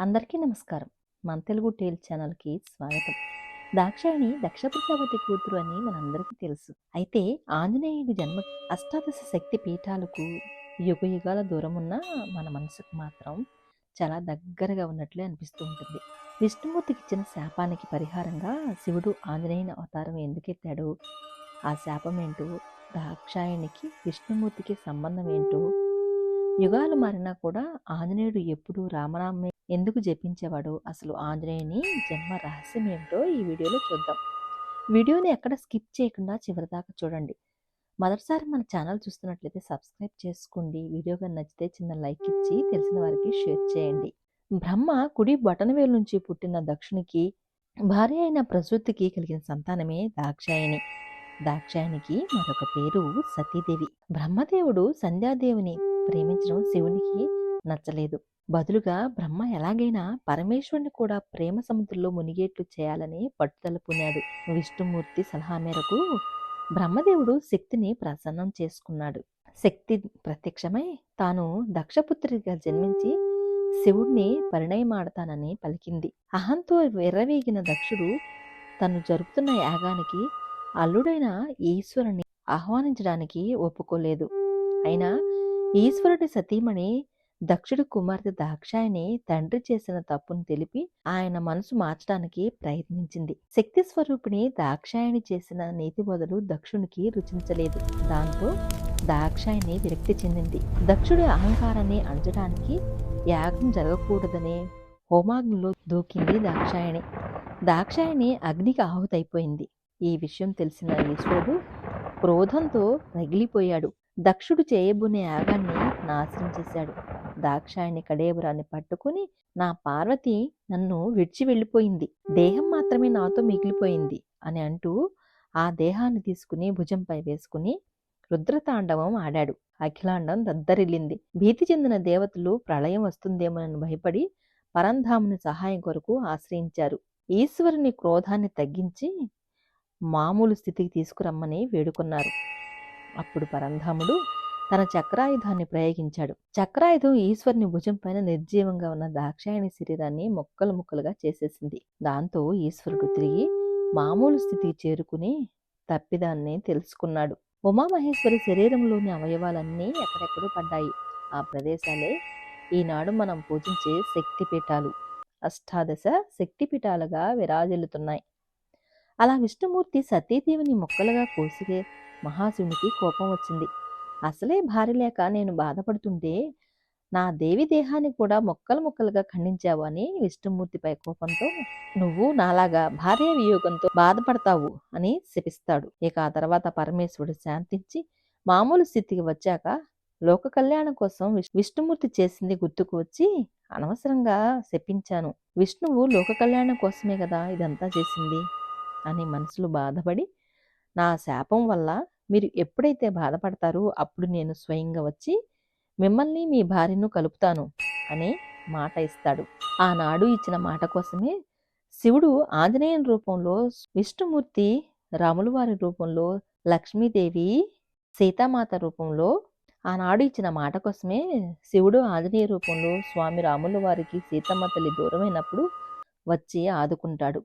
అందరికీ నమస్కారం. మన తెలుగు టేల్ ఛానల్కి స్వాగతం. దాక్షాయణి దక్ష ప్రజాపతి కూతురు అని మనందరికీ తెలుసు. అయితే ఆంజనేయుడి జన్మ అష్టాదశ శక్తి పీఠాలకు యుగ యుగాల దూరం ఉన్న మన మనసుకు మాత్రం చాలా దగ్గరగా ఉన్నట్లే అనిపిస్తూ ఉంటుంది. విష్ణుమూర్తికి ఇచ్చిన శాపానికి పరిహారంగా శివుడు ఆంజనేయుని అవతారం ఎందుకెత్తాడు? ఆ శాపం ఏంటో దాక్షాయణికి విష్ణుమూర్తికి సంబంధం ఏంటో యుగాలు మారినా కూడా ఆంజనేయుడు ఎప్పుడు రామనామే ఎందుకు జపించేవాడో? అసలు ఆంజనేయుని జన్మ రహస్యం ఏమిటో ఈ వీడియోలో చూద్దాం. వీడియోని ఎక్కడ స్కిప్ చేయకుండా చివరిదాకా చూడండి. మొదటిసారి మన ఛానల్ చూస్తున్నట్లయితే సబ్స్క్రైబ్ చేసుకోండి. వీడియో కానీ నచ్చితే చిన్న లైక్ ఇచ్చి తెలిసిన వారికి షేర్ చేయండి. బ్రహ్మ కుడి బటనవేలు నుంచి పుట్టిన దక్షునికి భార్య అయిన ప్రసూతికి కలిగిన సంతానమే దాక్షాయణి. దాక్షాయణికి మరొక పేరు సతీదేవి. బ్రహ్మదేవుడు సంధ్యాదేవిని ప్రేమించడం శివునికి నచ్చలేదు. బదులుగా బ్రహ్మ ఎలాగైనా పరమేశ్వరుని కూడా ప్రేమ సముద్రంలో మునిగేట్లు చేయాలని పట్టుదల పూనాడు విష్ణుమూర్తి సలహా మేరకు బ్రహ్మదేవుడు శక్తిని ప్రసన్నం చేసుకున్నాడు. శక్తి ప్రత్యక్షమై తాను దక్షపుత్రిగా జన్మించి శివుణ్ణి పరిణయమాడతానని పలికింది. అహంతో ఎర్రవేగిన దక్షుడు తను జరుపుతున్న యాగానికి అల్లుడైన ఈశ్వరుని ఆహ్వానించడానికి ఒప్పుకోలేదు. అయినా ఈశ్వరుడి సతీమణి దక్షుడి కుమార్తె దాక్షాయిని తండ్రి చేసిన తప్పును తెలిపి ఆయన మనసు మార్చడానికి ప్రయత్నించింది. శక్తి స్వరూపిణి దాక్షాయిని చేసిన నీతి బదులు దక్షునికి రుచించలేదు. దాంతో దాక్షాయిని విరక్తి చెందింది. దక్షుడి అహంకారాన్ని అణచడానికి యాగం జరగకూడదనే హోమాగ్నిలో దూకింది దాక్షాయణి. దాక్షాయణి అగ్నికి ఆహుతైపోయింది. ఈ విషయం తెలిసిన ఈశ్వరుడు క్రోధంతో రగిలిపోయాడు. దక్షుడు చేయబునే యాగాన్ని నాశనం చేశాడు. దాక్షాయణి కడేబురాన్ని పట్టుకుని నా పార్వతి నన్ను విడిచి వెళ్ళిపోయింది. దేహం మాత్రమే నాతో మిగిలిపోయింది అని అంటూ ఆ దేహాన్ని తీసుకుని భుజంపై వేసుకుని రుద్రతాండవం ఆడాడు. అఖిలాండం దద్దరిల్లింది. భీతి చెందిన దేవతలు ప్రళయం వస్తుందేమోనని భయపడి పరంధాముని సహాయం కొరకు ఆశ్రయించారు. ఈశ్వరుని క్రోధాన్ని తగ్గించి మామూలు స్థితికి తీసుకురమ్మని వేడుకున్నారు. అప్పుడు పరంధాముడు తన చక్రాయుధాన్ని ప్రయోగించాడు. చక్రాయుధం ఈశ్వరుని భుజం పైన నిర్జీవంగా ఉన్న దాక్షాయణి శరీరాన్ని ముక్కలు ముక్కలుగా చేసేసింది. దాంతో ఈశ్వరుడు తిరిగి మామూలు స్థితికి చేరుకుని తప్పిదాన్ని తెలుసుకున్నాడు. ఉమామహేశ్వరి శరీరంలోని అవయవాలన్నీ ఎక్కడెక్కడో పడ్డాయి. ఆ ప్రదేశాలే ఈనాడు మనం పూజించే శక్తిపీఠాలు. అష్టాదశ శక్తిపీఠాలుగా విరాజిల్లుతున్నాయి. అలా విష్ణుమూర్తి సతీదేవిని మొక్కలుగా కోసిగే మహాశివునికి కోపం వచ్చింది. అసలే భార్య లేక నేను బాధపడుతుంటే నా దేవి దేహాన్ని కూడా మొక్కలు మొక్కలుగా ఖండించావు అని విష్ణుమూర్తిపై కోపంతో నువ్వు నాలాగా భార్య వియోగంతో బాధపడతావు అని శపిస్తాడు. ఇక ఆ తర్వాత పరమేశ్వరుడు శాంతించి మామూలు స్థితికి వచ్చాక లోక కళ్యాణం కోసం విష్- విష్ణుమూర్తి చేసింది గుర్తుకు వచ్చి అనవసరంగా శపించాను. విష్ణువు లోక కళ్యాణం కోసమే కదా ఇదంతా చేసింది అని మనసులో బాధపడి నా శాపం వల్ల మీరు ఎప్పుడైతే బాధపడతారో అప్పుడు నేను స్వయంగా వచ్చి మిమ్మల్ని మీ భార్యను కలుపుతాను అని మాట ఇస్తాడు. ఆనాడు ఇచ్చిన మాట కోసమే శివుడు ఆంజనేయుని రూపంలో విష్ణుమూర్తి రాములవారి రూపంలో లక్ష్మీదేవి సీతామాత రూపంలో ఆనాడు ఇచ్చిన మాట కోసమే శివుడు ఆంజనేయ రూపంలో స్వామి రాముల వారికి సీతమ్మ తల్లి దూరమైనప్పుడు వచ్చి ఆదుకుంటాడు.